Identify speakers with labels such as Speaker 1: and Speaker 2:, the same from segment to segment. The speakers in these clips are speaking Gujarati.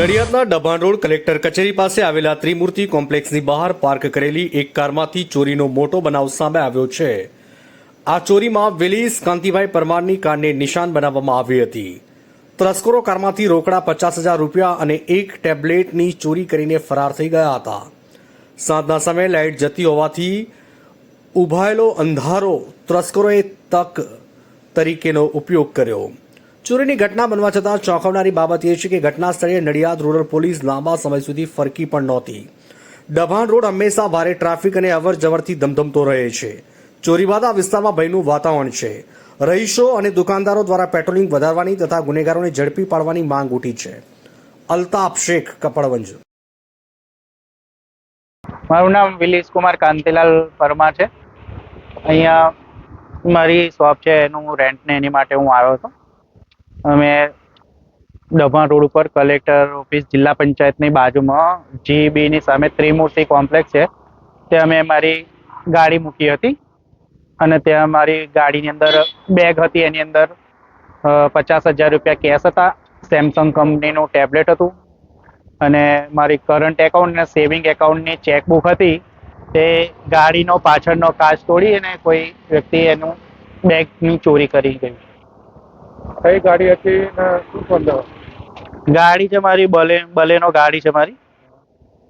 Speaker 1: નડિયાદના ડભાણ રોડ કલેક્ટર કચેરી પાસે આવેલા ત્રિમૂર્તિ કોમ્પ્લેક્સની બહાર પાર્ક કરેલી એક કારમાંથી ચોરીનો મોટો બનાવ સામે આવ્યો છે. આ ચોરીમાં વિલીસ કાંતિભાઈ પરમારની કારને નિશાન બનાવવામાં આવી હતી. તસ્કરો કારમાંથી રોકડા પચાસ હજાર રૂપિયા અને એક ટેબ્લેટની ચોરી કરીને ફરાર થઈ ગયા હતા. સાંજના સમયે લાઇટ જતી હોવાથી ઉભાયેલો અંધારો તસ્કરોએ તક તરીકેનો ઉપયોગ કર્યો. ચોરીની ઘટના બનવા છતાં ચોંકાવનારી બાબત એ છે કે ઘટના સ્થળે નડિયાદ રૂરલ પોલીસ લાંબા સમય સુધી ફરકી પણ નહોતી. દભાણ રોડ હંમેશા ભારે ટ્રાફિક અને અવર જવરથી ધમધમતો રહે છે. ચોરી બાદ આ વિસ્તારમાં ભયનું વાતાવરણ છે. રહીશો અને દુકાનદારો દ્વારા પેટ્રોલિંગ વધારવાની તથા ગુનેગારોને ઝડપી પાડવાની માંગ ઉઠી છે. અલ્તાફ શેખ, કપડવંજ.
Speaker 2: મારું નામ વિલીશ કુમાર કાંતિલાલ પરમાર છે. અહીંયા મારી શોપ છે, એનું રેન્ટ ને એની માટે હું આવ્યો હતો. અમે ડભા રોડ ઉપર કલેક્ટર ઓફિસ જિલ્લા પંચાયતની બાજુમાં જીબીની સામે ત્રિમૂર્તિ કોમ્પ્લેક્સ છે. ત્યાં અમે મારી ગાડી મૂકી હતી અને ત્યાં મારી ગાડીની અંદર બેગ હતી. એની અંદર પચાસ હજાર રૂપિયા કેશ હતા. સેમસંગ કંપનીનું ટેબ્લેટ હતું અને મારી કરંટ એકાઉન્ટ અને સેવિંગ એકાઉન્ટની ચેકબુક હતી. તે ગાડીનો પાછળનો કાચ તોડી અને કોઈ વ્યક્તિ એનું બેગની ચોરી કરી ગઈ.
Speaker 3: કઈ ગાડી હતી ને શું બંધ
Speaker 2: ગાડી છે મારી બલે બલેનો ગાડી છે મારી.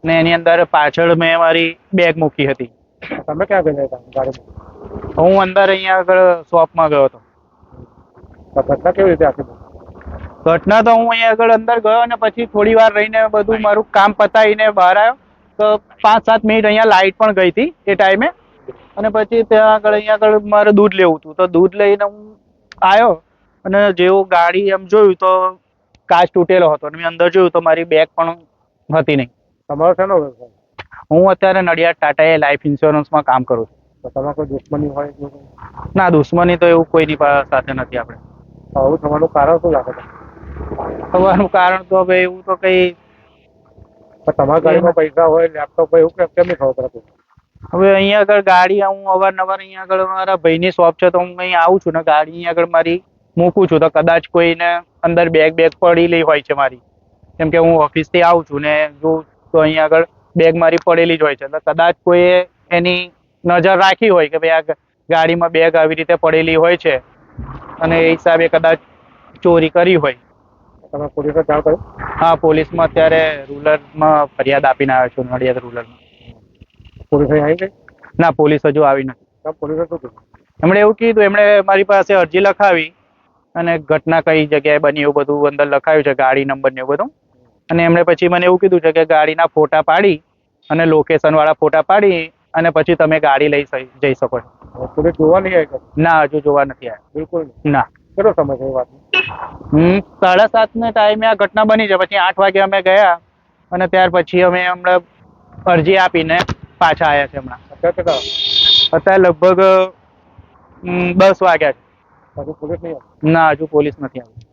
Speaker 2: ને એની અંદર પાછળ મેં મારી બેગ મૂકી હતી.
Speaker 3: તમે ક્યાં ગયા હતા ગાડી
Speaker 2: હું અંદર અહીંયા આગળ શોપમાં ગયો હતો.
Speaker 3: તો ઘટના કેવી રીતે આખી
Speaker 2: ઘટના તો હું અહીંયા આગળ અંદર ગયો અને પછી થોડી વાર રહીને બધું મારું કામ પતાવીને બહાર આવ્યો. તો પાંચ સાત મિનિટ અહીંયા લાઇટ પણ ગઈ હતી એ ટાઈમે અને પછી ત્યાં આગળ અહીંયા આગળ મારે દૂધ લેવું હતું. તો દૂધ લઈને હું આવ્યો. અને જેવું ગાડી એમ જોયું તો કાચ તૂટેલો હતો અને મેં અંદર જોયું તો મારી બેગ પણ હતી નહીં.
Speaker 3: તમારો શેનો વ્યવસાય?
Speaker 2: હું અત્યારે નડિયાદ ટાટા એ લાઈફ ઇન્સ્યોરન્સમાં કામ કરું છું.
Speaker 3: તો તમારે કોઈ દુશ્મની હોય
Speaker 2: ના દુશ્મની તો એવું કોઈની સાથે નથી આપણે.
Speaker 3: આવું થવાનું કારણ શું લાગે
Speaker 2: થવાનું કારણ તો હવે એવું તો કંઈ
Speaker 3: તમારા ગાડીમાં પૈસા હોય લેપટોપ હોય એવું કેમ નહીં ખબર પડતી
Speaker 2: હવે અહીંયા આગળ ગાડી હું અવારનવાર અહીંયા આગળ મારા ભાઈની શોપ છે તો હું અહીંયા આવું છું ને ગાડી અહીંયા આગળ મારી મૂકું છું તો કદાચ કોઈને અંદર બેગ બેગ પડેલી હોય છે મારી. કેમ કે હું ઓફિસથી આવું છું ને જોઉં તો અહીંયા આગળ બેગ મારી પડેલી જ હોય છે. એટલે કદાચ કોઈએ એની નજર રાખી હોય કે ભાઈ આ ગાડીમાં બેગ આવી રીતે પડેલી હોય છે. અને એ હિસાબે કદાચ ચોરી કરી હોય.
Speaker 3: તમે જાણ કરી?
Speaker 2: હા પોલીસમાં અત્યારે રૂરલમાં ફરિયાદ આપીને આવ્યો છું નડિયાદ રૂરલમાં
Speaker 3: પોલીસ આવી ગઈ?
Speaker 2: ના પોલીસ હજુ આવી નથી.
Speaker 3: પોલીસે શું કીધું?
Speaker 2: એમણે એવું કીધું એમણે મારી પાસે અરજી લખાવી. અને ઘટના કઈ જગ્યાએ બની એવું બધું અંદર લખાયું છે ગાડી નંબર ને એવું બધું. અને એમણે પછી મને એવું કીધું છે કે ગાડીના ફોટા પાડી અને લોકેશન વાળા ફોટા પાડી અને પછી તમે ગાડી લઈ જઈ શકો છો.
Speaker 3: જોવા નહીં આવ્યા
Speaker 2: ના હજુ જોવા નથી આવ્યા.
Speaker 3: બિલકુલ
Speaker 2: ના.
Speaker 3: કેટલો સમય થયો વાત
Speaker 2: હમ સાડા સાત ને ટાઈમે આ ઘટના બની છે. પછી આઠ વાગે અમે ગયા અને ત્યાર પછી અમે હમણાં અરજી આપીને પાછા આવ્યા છે હમણાં.
Speaker 3: અત્યારે
Speaker 2: લગભગ દસ વાગ્યા છે.
Speaker 3: હજુ પોલીસ
Speaker 2: ના હજુ પોલીસ નથી આવી.